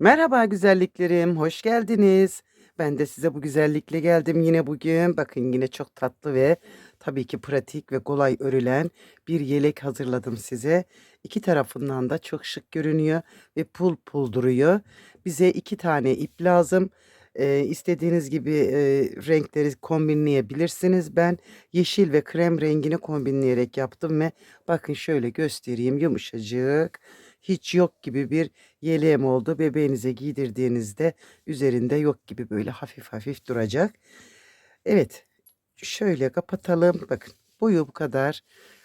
Merhaba güzelliklerim, hoş geldiniz. Ben de size bu güzellikle geldim yine bugün. Bakın yine çok tatlı ve tabii ki pratik ve kolay örülen bir yelek hazırladım size. İki tarafından da çok şık görünüyor ve pul pul duruyor. Bize iki tane ip lazım. Ee, istediğiniz gibi e, renkleri kombinleyebilirsiniz. Ben yeşil ve krem rengini kombinleyerek yaptım ve bakın şöyle göstereyim yumuşacık hiç yok gibi bir yeleğim oldu. Bebeğinize giydirdiğinizde üzerinde yok gibi böyle hafif hafif duracak. Evet şöyle kapatalım. Bakın boyu bu kadar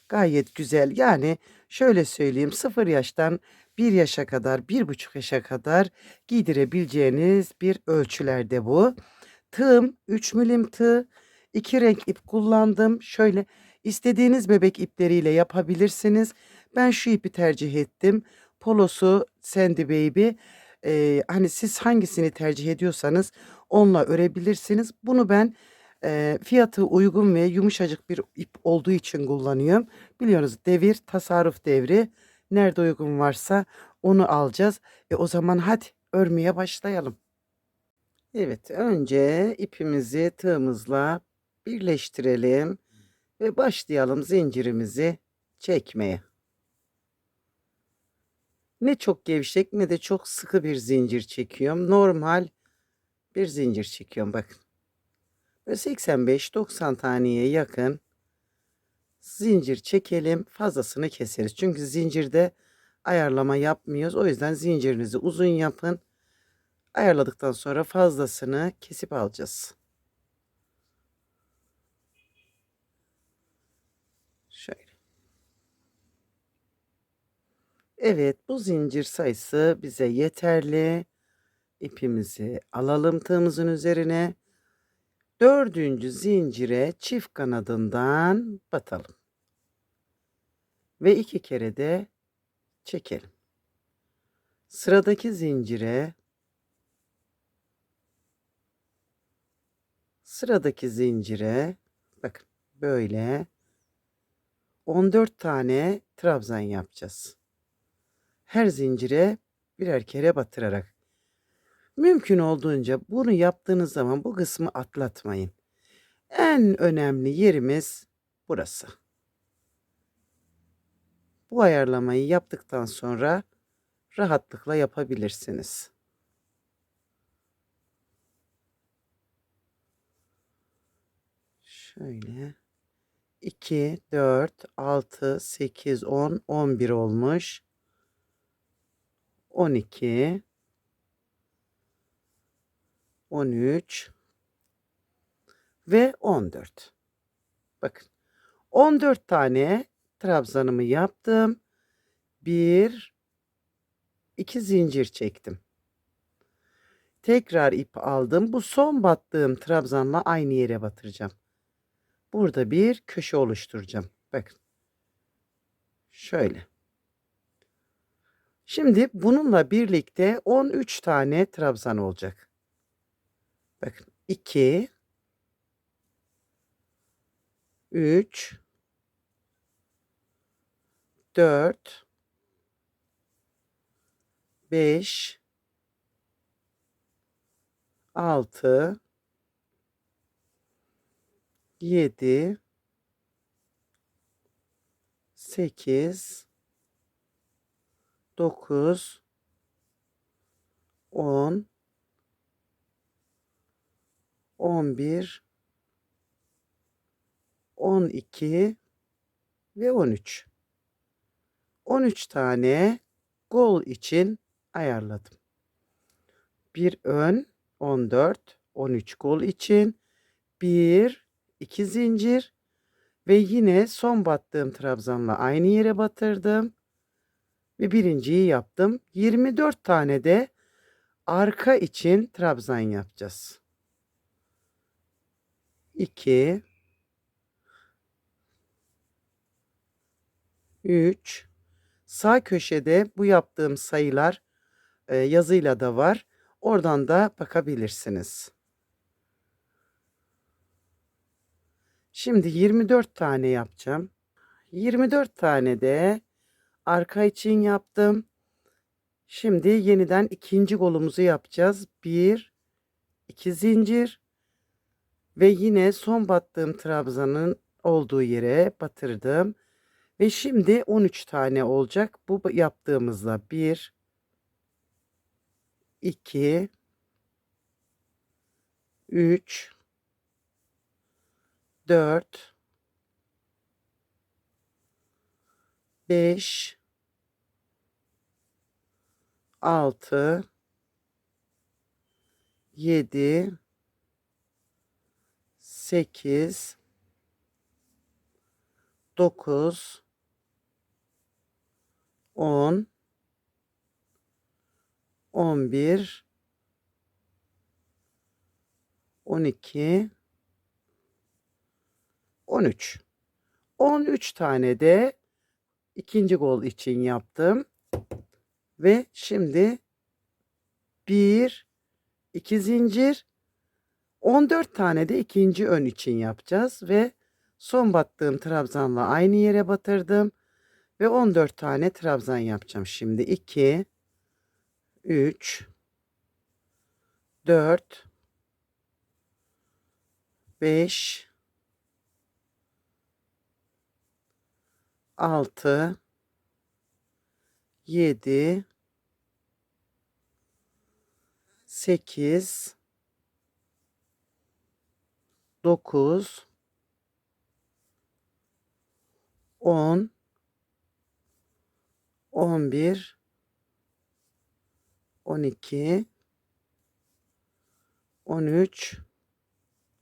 gayet güzel. Yani şöyle söyleyeyim 0 yaştan 1 yaşa kadar 1,5 yaşa kadar giydirebileceğiniz bir ölçülerde bu. Tığım 3 milim tığ. 2 renk ip kullandım. Şöyle istediğiniz bebek ipleriyle yapabilirsiniz. Ben şu ipi tercih ettim. Polosu Sandy Baby. Eee, hani siz hangisini tercih ediyorsanız onunla örebilirsiniz. Bunu ben eee, fiyatı uygun ve yumuşacık bir ip olduğu için kullanıyorum. Biliyorsunuz devir tasarruf devri. Nerede uygun varsa onu alacağız. E o zaman hadi örmeye başlayalım. Evet, önce ipimizi tığımızla birleştirelim ve başlayalım zincirimizi çekmeye. Ne çok gevşek ne de çok sıkı bir zincir çekiyorum. Normal bir zincir çekiyorum bakın. Böyle 85-90 taneye yakın zincir çekelim. Fazlasını keseriz. Çünkü zincirde ayarlama yapmıyoruz. O yüzden zincirinizi uzun yapın. Ayarladıktan sonra fazlasını kesip alacağız. Şöyle. Evet, bu zincir sayısı bize yeterli. İpimizi alalım tığımızın üzerine. Dördüncü zincire çift kanadından batalım. Ve iki kere de çekelim. Sıradaki zincire sıradaki zincire bakın böyle 14 tane trabzan yapacağız. Her zincire birer kere batırarak. Mümkün olduğunca bunu yaptığınız zaman bu kısmı atlatmayın. En önemli yerimiz burası. Bu ayarlamayı yaptıktan sonra rahatlıkla yapabilirsiniz. Şöyle 2, 4, 6, 8, 10, 11 olmuş. 12 13 ve 14. Bakın 14 tane trabzanımı yaptım. 1 2 zincir çektim. Tekrar ip aldım. Bu son battığım trabzanla aynı yere batıracağım. Burada bir köşe oluşturacağım. Bakın. Şöyle. Şimdi bununla birlikte 13 tane trabzan olacak. Bakın 2 3 4 5 6 7 8 9 10 11 12 ve 13. 13 tane kol için ayarladım. Bir ön 14, 13 kol için 1, 2 zincir ve yine son battığım trabzanla aynı yere batırdım ve birinciyi yaptım. 24 tane de arka için trabzan yapacağız. 2 3 Sağ köşede bu yaptığım sayılar e, yazıyla da var. Oradan da bakabilirsiniz. Şimdi 24 tane yapacağım. 24 tane de arka için yaptım. Şimdi yeniden ikinci kolumuzu yapacağız. Bir, iki zincir ve yine son battığım trabzanın olduğu yere batırdım. Ve şimdi 13 tane olacak. Bu yaptığımızda 1 2 3 4 5 6 7 8 9 10 11 12 13 13 tane de ikinci gol için yaptım. Ve şimdi 1 2 zincir 14 tane de ikinci ön için yapacağız ve son battığım trabzanla aynı yere batırdım ve 14 tane trabzan yapacağım. Şimdi 2 3 4 5 6 7 8 9 10 11 12 13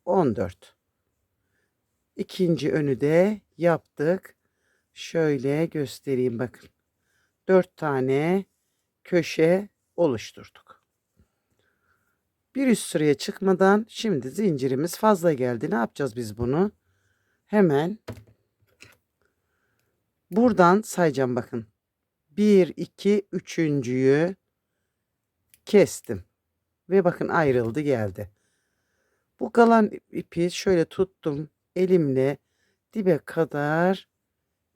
14 İkinci önü de yaptık. Şöyle göstereyim bakın. 4 tane köşe oluşturduk. Bir üst sıraya çıkmadan şimdi zincirimiz fazla geldi. Ne yapacağız biz bunu? Hemen buradan sayacağım bakın. 1, 2, üçüncüyü kestim. Ve bakın ayrıldı geldi. Bu kalan ipi şöyle tuttum elimle dibe kadar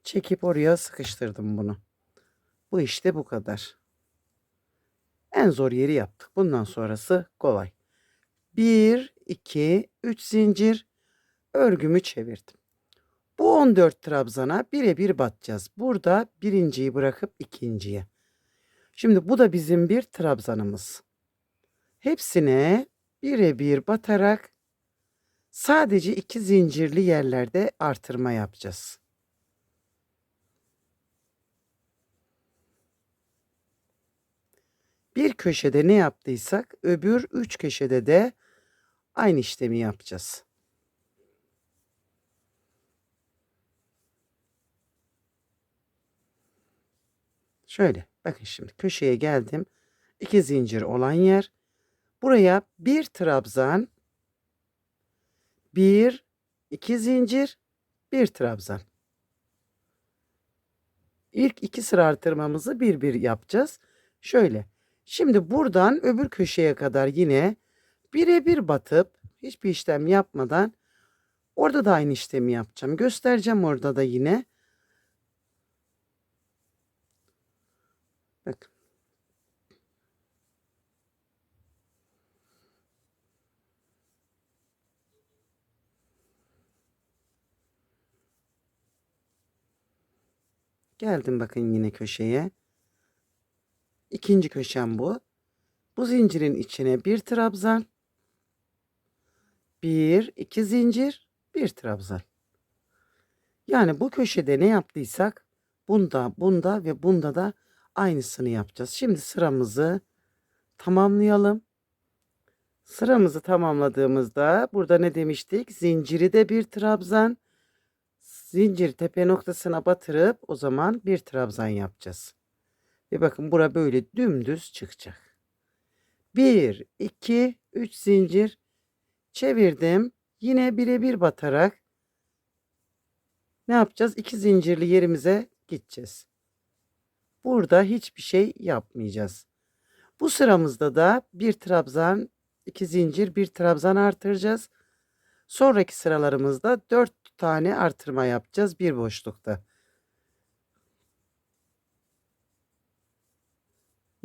çekip oraya sıkıştırdım bunu. Bu işte bu kadar. En zor yeri yaptık. Bundan sonrası kolay. 1, 2, 3 zincir örgümü çevirdim. Bu 14 trabzana birebir batacağız. Burada birinciyi bırakıp ikinciye. Şimdi bu da bizim bir trabzanımız. Hepsine birebir batarak sadece iki zincirli yerlerde artırma yapacağız. Bir köşede ne yaptıysak öbür üç köşede de aynı işlemi yapacağız. Şöyle bakın şimdi köşeye geldim. İki zincir olan yer. Buraya bir trabzan, bir, iki zincir, bir trabzan. İlk iki sıra artırmamızı bir bir yapacağız. Şöyle. Şimdi buradan öbür köşeye kadar yine birebir batıp hiçbir işlem yapmadan orada da aynı işlemi yapacağım. Göstereceğim orada da yine. Bakın. Geldim bakın yine köşeye. İkinci köşem bu. Bu zincirin içine bir trabzan. Bir, iki zincir, bir trabzan. Yani bu köşede ne yaptıysak bunda, bunda ve bunda da aynısını yapacağız. Şimdi sıramızı tamamlayalım. Sıramızı tamamladığımızda burada ne demiştik? Zinciri de bir trabzan. Zincir tepe noktasına batırıp o zaman bir trabzan yapacağız. Ve bakın bura böyle dümdüz çıkacak. 1, 2, 3 zincir çevirdim. Yine birebir batarak ne yapacağız? İki zincirli yerimize gideceğiz. Burada hiçbir şey yapmayacağız. Bu sıramızda da bir trabzan, iki zincir, bir trabzan artıracağız. Sonraki sıralarımızda dört tane artırma yapacağız bir boşlukta.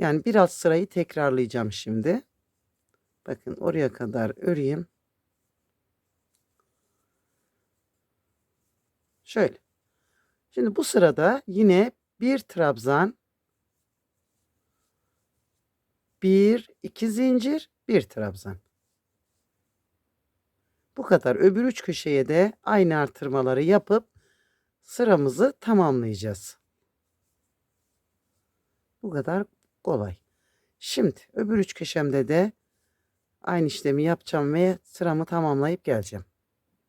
Yani biraz sırayı tekrarlayacağım şimdi. Bakın oraya kadar öreyim. Şöyle. Şimdi bu sırada yine bir trabzan, bir, iki zincir, bir trabzan. Bu kadar. Öbür üç köşeye de aynı artırmaları yapıp sıramızı tamamlayacağız. Bu kadar kolay. Şimdi öbür üç köşemde de aynı işlemi yapacağım ve sıramı tamamlayıp geleceğim.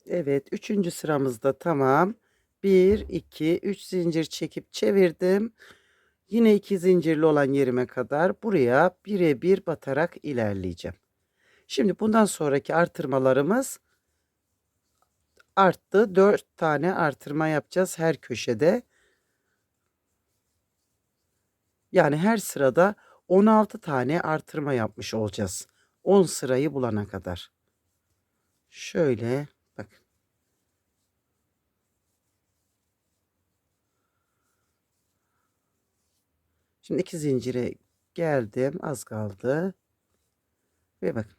Evet, üçüncü sıramızda tamam. 1, 2, 3 zincir çekip çevirdim. Yine iki zincirli olan yerime kadar buraya birebir batarak ilerleyeceğim. Şimdi bundan sonraki artırmalarımız arttı. 4 tane artırma yapacağız her köşede. Yani her sırada 16 tane artırma yapmış olacağız. 10 sırayı bulana kadar. Şöyle bakın. Şimdi iki zincire geldim. Az kaldı. Ve bakın.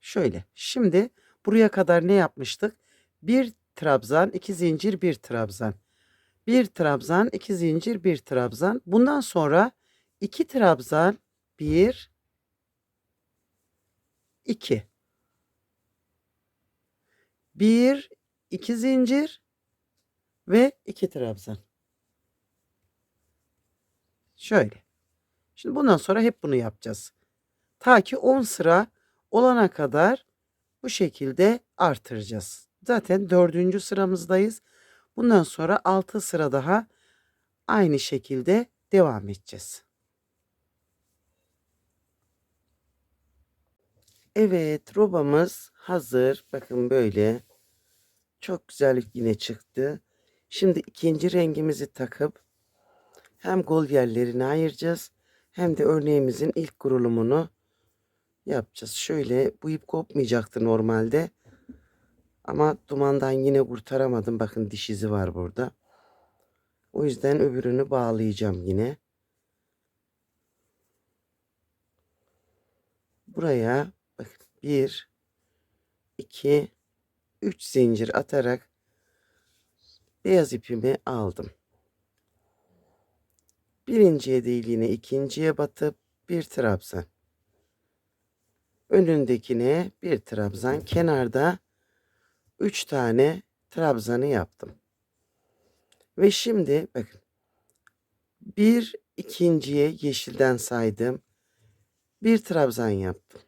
Şöyle. Şimdi buraya kadar ne yapmıştık? Bir trabzan, iki zincir, bir trabzan. Bir trabzan, iki zincir, bir trabzan. Bundan sonra iki trabzan, bir, iki. Bir, iki zincir ve iki trabzan. Şöyle. Şimdi bundan sonra hep bunu yapacağız. Ta ki 10 sıra olana kadar bu şekilde artıracağız. Zaten dördüncü sıramızdayız. Bundan sonra 6 sıra daha aynı şekilde devam edeceğiz. Evet, robamız hazır. Bakın böyle. Çok güzel yine çıktı. Şimdi ikinci rengimizi takıp hem gol yerlerini ayıracağız hem de örneğimizin ilk kurulumunu yapacağız. Şöyle bu ip kopmayacaktı normalde. Ama dumandan yine kurtaramadım. Bakın diş izi var burada. O yüzden öbürünü bağlayacağım yine. Buraya bakın 1 2 3 zincir atarak beyaz ipimi aldım. Birinciye değil yine ikinciye batıp bir trabzan. Önündekine bir trabzan. Kenarda üç tane trabzanı yaptım. Ve şimdi bakın. Bir ikinciye yeşilden saydım. Bir trabzan yaptım.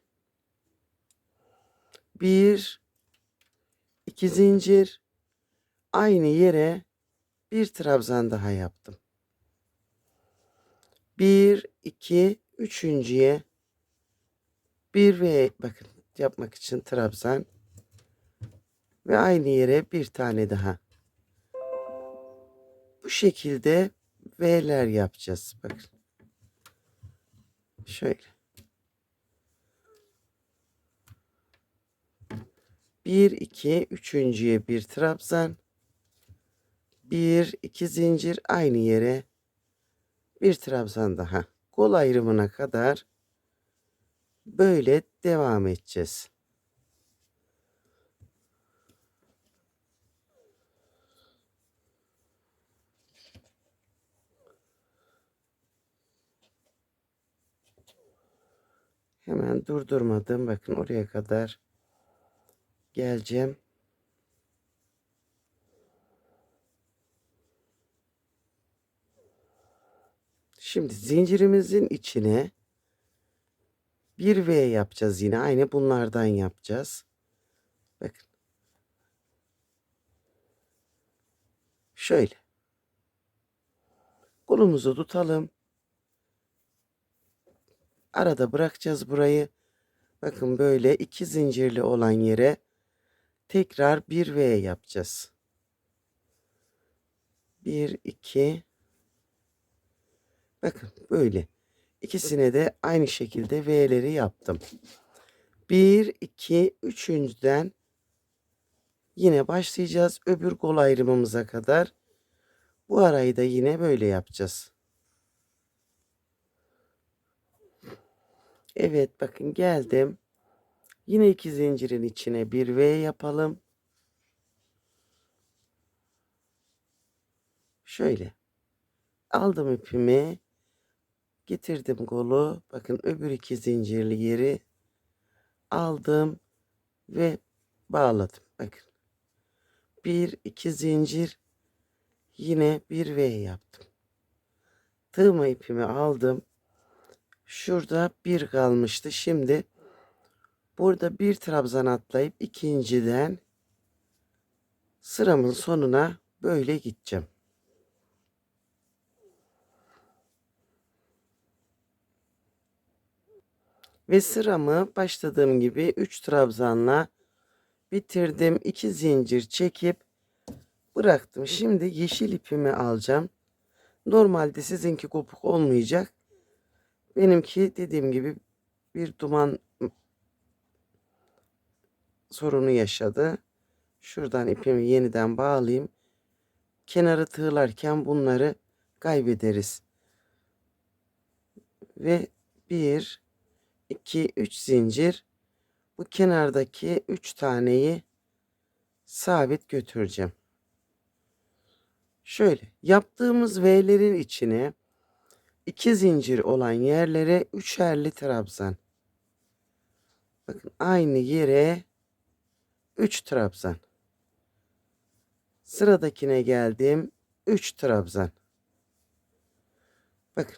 Bir iki zincir aynı yere bir trabzan daha yaptım. Bir, iki, üçüncüye bir ve bakın yapmak için trabzan ve aynı yere bir tane daha. Bu şekilde V'ler yapacağız. Bakın. Şöyle. Bir, iki, üçüncüye bir trabzan. Bir, iki zincir aynı yere bir trabzan daha. Kol ayrımına kadar böyle devam edeceğiz. Hemen durdurmadım. Bakın oraya kadar geleceğim. Şimdi zincirimizin içine bir V yapacağız yine. Aynı bunlardan yapacağız. Bakın. Şöyle. Kolumuzu tutalım. Arada bırakacağız burayı. Bakın böyle iki zincirli olan yere tekrar bir V yapacağız. Bir, iki, Bakın böyle. İkisine de aynı şekilde V'leri yaptım. 1, 2, üçüncüden yine başlayacağız. Öbür kol ayrımımıza kadar. Bu arayı da yine böyle yapacağız. Evet bakın geldim. Yine iki zincirin içine bir V yapalım. Şöyle. Aldım ipimi. Getirdim kolu. Bakın öbür iki zincirli yeri aldım ve bağladım. Bakın. Bir iki zincir yine bir V yaptım. Tığma ipimi aldım. Şurada bir kalmıştı. Şimdi burada bir trabzan atlayıp ikinciden sıramın sonuna böyle gideceğim. Ve sıramı başladığım gibi 3 trabzanla bitirdim. 2 zincir çekip bıraktım. Şimdi yeşil ipimi alacağım. Normalde sizinki kopuk olmayacak. Benimki dediğim gibi bir duman sorunu yaşadı. Şuradan ipimi yeniden bağlayayım. Kenarı tığlarken bunları kaybederiz. Ve bir, iki, üç zincir. Bu kenardaki üç taneyi sabit götüreceğim. Şöyle yaptığımız V'lerin içine iki zincir olan yerlere üçerli trabzan. Bakın aynı yere 3 trabzan. Sıradakine geldim. 3 trabzan. Bakın.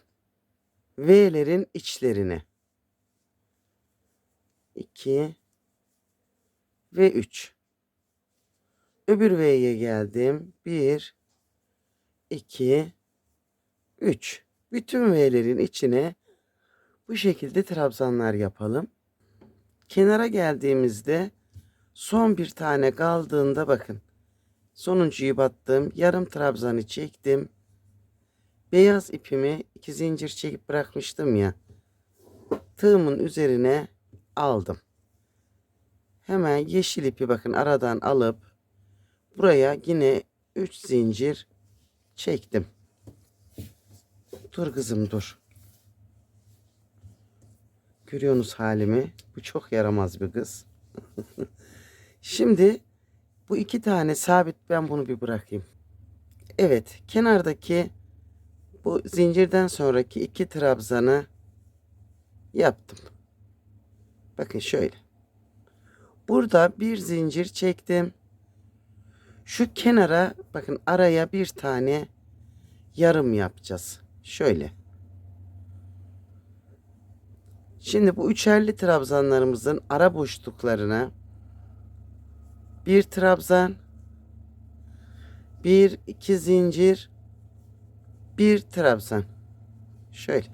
V'lerin içlerine. 2 ve 3. Öbür V'ye geldim. 1 2 3. Bütün V'lerin içine bu şekilde trabzanlar yapalım. Kenara geldiğimizde son bir tane kaldığında bakın. Sonuncuyu battım. Yarım trabzanı çektim. Beyaz ipimi iki zincir çekip bırakmıştım ya. Tığımın üzerine aldım. Hemen yeşil ipi bakın aradan alıp buraya yine 3 zincir çektim. Dur kızım dur. Görüyorsunuz halimi. Bu çok yaramaz bir kız. Şimdi bu iki tane sabit ben bunu bir bırakayım. Evet kenardaki bu zincirden sonraki iki trabzanı yaptım. Bakın şöyle. Burada bir zincir çektim. Şu kenara bakın araya bir tane yarım yapacağız. Şöyle. Şimdi bu üçerli trabzanlarımızın ara boşluklarına bir trabzan, bir iki zincir, bir trabzan. Şöyle.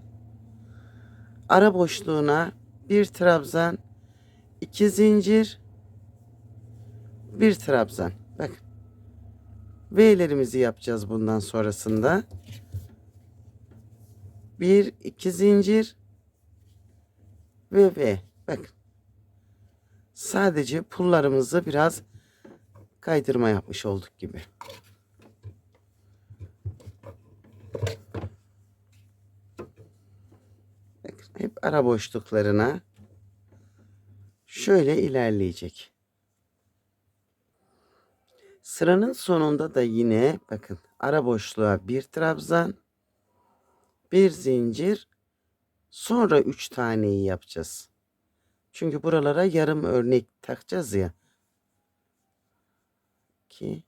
Ara boşluğuna bir trabzan, iki zincir, bir trabzan. Bakın. V'lerimizi yapacağız bundan sonrasında. Bir, iki zincir ve V. Bakın. Sadece pullarımızı biraz kaydırma yapmış olduk gibi. Hep ara boşluklarına şöyle ilerleyecek. Sıranın sonunda da yine bakın ara boşluğa bir trabzan, bir zincir, sonra üç taneyi yapacağız. Çünkü buralara yarım örnek takacağız ya. 2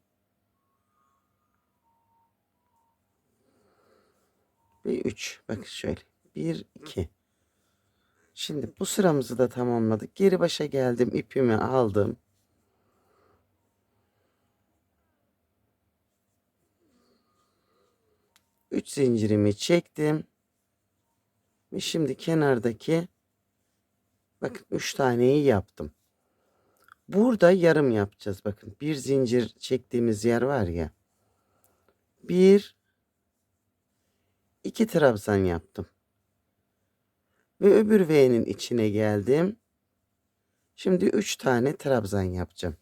ve 3. Bakın şöyle. 1 2. Şimdi bu sıramızı da tamamladık. Geri başa geldim. ipimi aldım. Üç zincirimi çektim. Ve şimdi kenardaki bakın üç taneyi yaptım. Burada yarım yapacağız. Bakın bir zincir çektiğimiz yer var ya. Bir, iki trabzan yaptım. Ve öbür V'nin içine geldim. Şimdi üç tane trabzan yapacağım.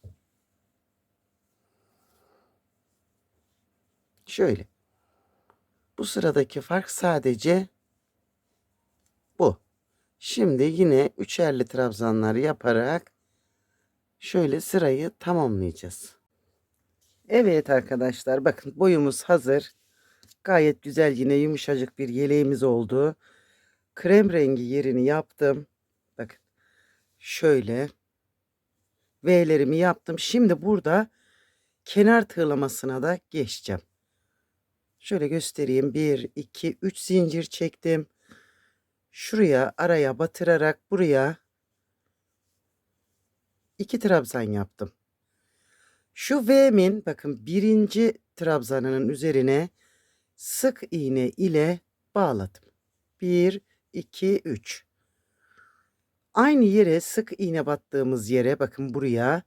Şöyle. Bu sıradaki fark sadece bu. Şimdi yine üçerli trabzanlar yaparak şöyle sırayı tamamlayacağız. Evet arkadaşlar bakın boyumuz hazır. Gayet güzel yine yumuşacık bir yeleğimiz oldu. Krem rengi yerini yaptım. Bakın şöyle V'lerimi yaptım. Şimdi burada kenar tığlamasına da geçeceğim. Şöyle göstereyim. 1, 2, 3 zincir çektim. Şuraya araya batırarak buraya iki trabzan yaptım. Şu V'min bakın birinci trabzanının üzerine sık iğne ile bağladım. 1, 2, 3. Aynı yere sık iğne battığımız yere bakın buraya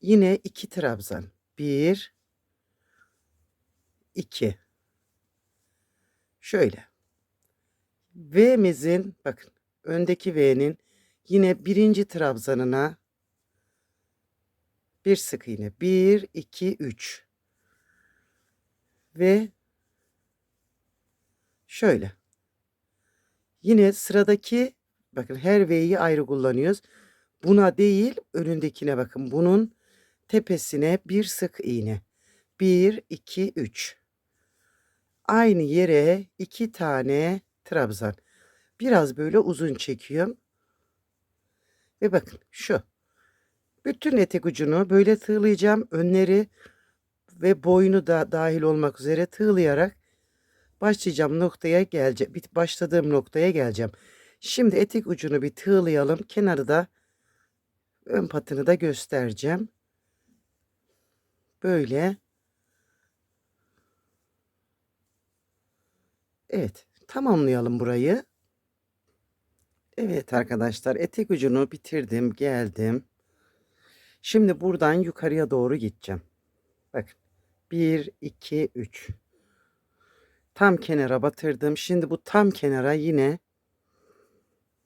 yine iki trabzan. 1, 2. Şöyle. V'mizin bakın öndeki V'nin yine birinci trabzanına bir sık iğne. 1, 2, 3. Ve şöyle. Yine sıradaki bakın her V'yi ayrı kullanıyoruz. Buna değil önündekine bakın. Bunun tepesine bir sık iğne. 1, 2, 3. Aynı yere iki tane trabzan. Biraz böyle uzun çekiyorum. Ve bakın şu. Bütün etek ucunu böyle tığlayacağım. Önleri ve boynu da dahil olmak üzere tığlayarak başlayacağım noktaya geleceğim. Başladığım noktaya geleceğim. Şimdi etek ucunu bir tığlayalım. Kenarı da ön patını da göstereceğim. Böyle. Evet. Tamamlayalım burayı. Evet arkadaşlar etek ucunu bitirdim. Geldim. Şimdi buradan yukarıya doğru gideceğim. Bakın. 1, 2, 3. Tam kenara batırdım. Şimdi bu tam kenara yine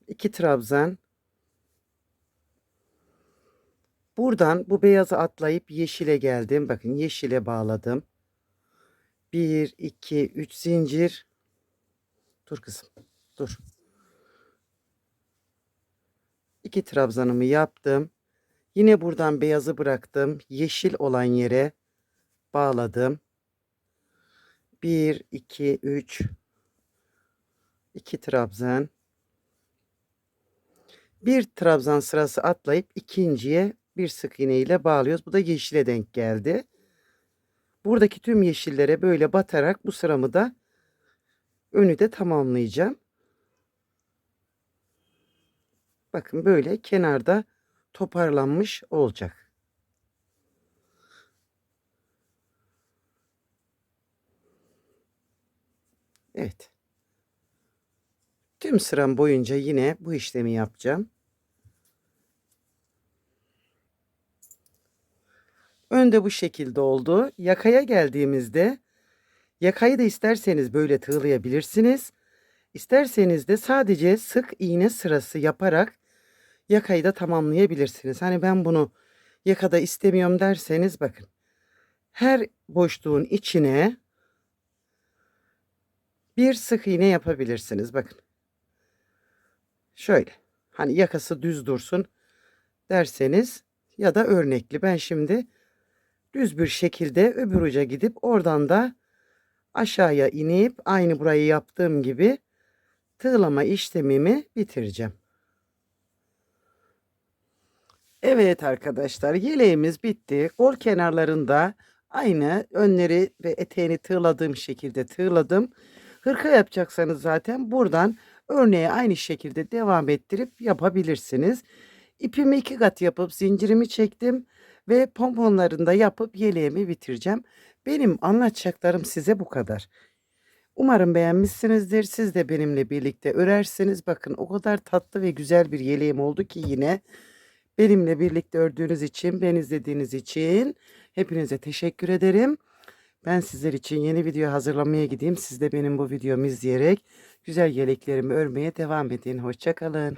iki trabzan. Buradan bu beyazı atlayıp yeşile geldim. Bakın yeşile bağladım. 1, 2, 3 zincir. Dur kızım. Dur. İki trabzanımı yaptım. Yine buradan beyazı bıraktım. Yeşil olan yere bağladım. 1, 2, 3. 2 trabzan. Bir trabzan sırası atlayıp ikinciye bir sık iğne ile bağlıyoruz. Bu da yeşile denk geldi. Buradaki tüm yeşillere böyle batarak bu sıramı da önü de tamamlayacağım. Bakın böyle kenarda toparlanmış olacak. Evet. Tüm sıram boyunca yine bu işlemi yapacağım. Önde bu şekilde oldu. Yakaya geldiğimizde yakayı da isterseniz böyle tığlayabilirsiniz. İsterseniz de sadece sık iğne sırası yaparak yakayı da tamamlayabilirsiniz. Hani ben bunu yakada istemiyorum derseniz bakın. Her boşluğun içine bir sık iğne yapabilirsiniz. Bakın. Şöyle. Hani yakası düz dursun derseniz ya da örnekli. Ben şimdi düz bir şekilde öbür uca gidip oradan da aşağıya inip aynı burayı yaptığım gibi tığlama işlemimi bitireceğim. Evet arkadaşlar yeleğimiz bitti. Kol kenarlarında aynı önleri ve eteğini tığladığım şekilde tığladım. Hırka yapacaksanız zaten buradan örneğe aynı şekilde devam ettirip yapabilirsiniz. İpimi iki kat yapıp zincirimi çektim ve pomponlarını da yapıp yeleğimi bitireceğim. Benim anlatacaklarım size bu kadar. Umarım beğenmişsinizdir. Siz de benimle birlikte örersiniz. Bakın o kadar tatlı ve güzel bir yeleğim oldu ki yine benimle birlikte ördüğünüz için, ben izlediğiniz için hepinize teşekkür ederim. Ben sizler için yeni video hazırlamaya gideyim. Siz de benim bu videomu izleyerek güzel yeleklerimi örmeye devam edin. Hoşçakalın.